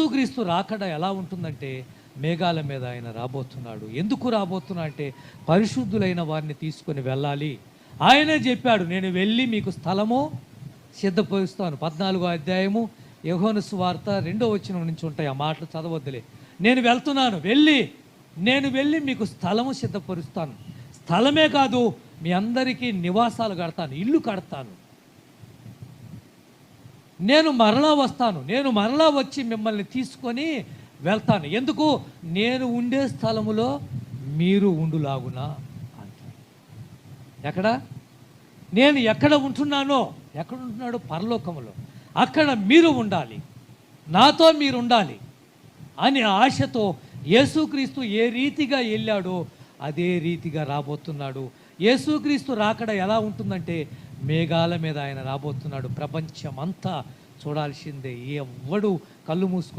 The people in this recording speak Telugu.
యేసుక్రీస్తు రాకడ ఎలా ఉంటుందంటే మేఘాల మీద ఆయన రాబోతున్నాడు. ఎందుకు రాబోతున్నా అంటే పరిశుద్ధులైన వారిని తీసుకొని వెళ్ళాలి. ఆయనే చెప్పాడు నేను వెళ్ళి మీకు స్థలము సిద్ధపరుస్తాను. పద్నాలుగో అధ్యాయము యెహోను సువార్త రెండో వచ్చిన నుంచి ఉంటాయి ఆ మాటలు చదవద్దులే. నేను వెళ్తున్నాను వెళ్ళి నేను వెళ్ళి మీకు స్థలము సిద్ధపరుస్తాను. స్థలమే కాదు మీ అందరికీ నివాసాలు కడతాను ఇల్లు కడతాను. నేను మరలా వస్తాను నేను మరలా వచ్చి మిమ్మల్ని తీసుకొని వెళ్తాను. ఎందుకు? నేను ఉండే స్థలములో మీరు ఉండులాగునా అంటాడు. ఎక్కడ? నేను ఎక్కడ ఉంటున్నానో ఎక్కడ ఉంటున్నాడో పరలోకములో. అక్కడ మీరు ఉండాలి నాతో మీరు ఉండాలి అనే ఆశతో యేసుక్రీస్తు ఏ రీతిగా వెళ్ళాడో అదే రీతిగా రాబోతున్నాడు. యేసుక్రీస్తు రాకడ ఎలా ఉంటుందంటే మేఘాల మీద ఆయన రాబోతున్నాడు. ప్రపంచమంతా చూడాల్సిందే. ఎవ్వడు కళ్ళు మూసుకొని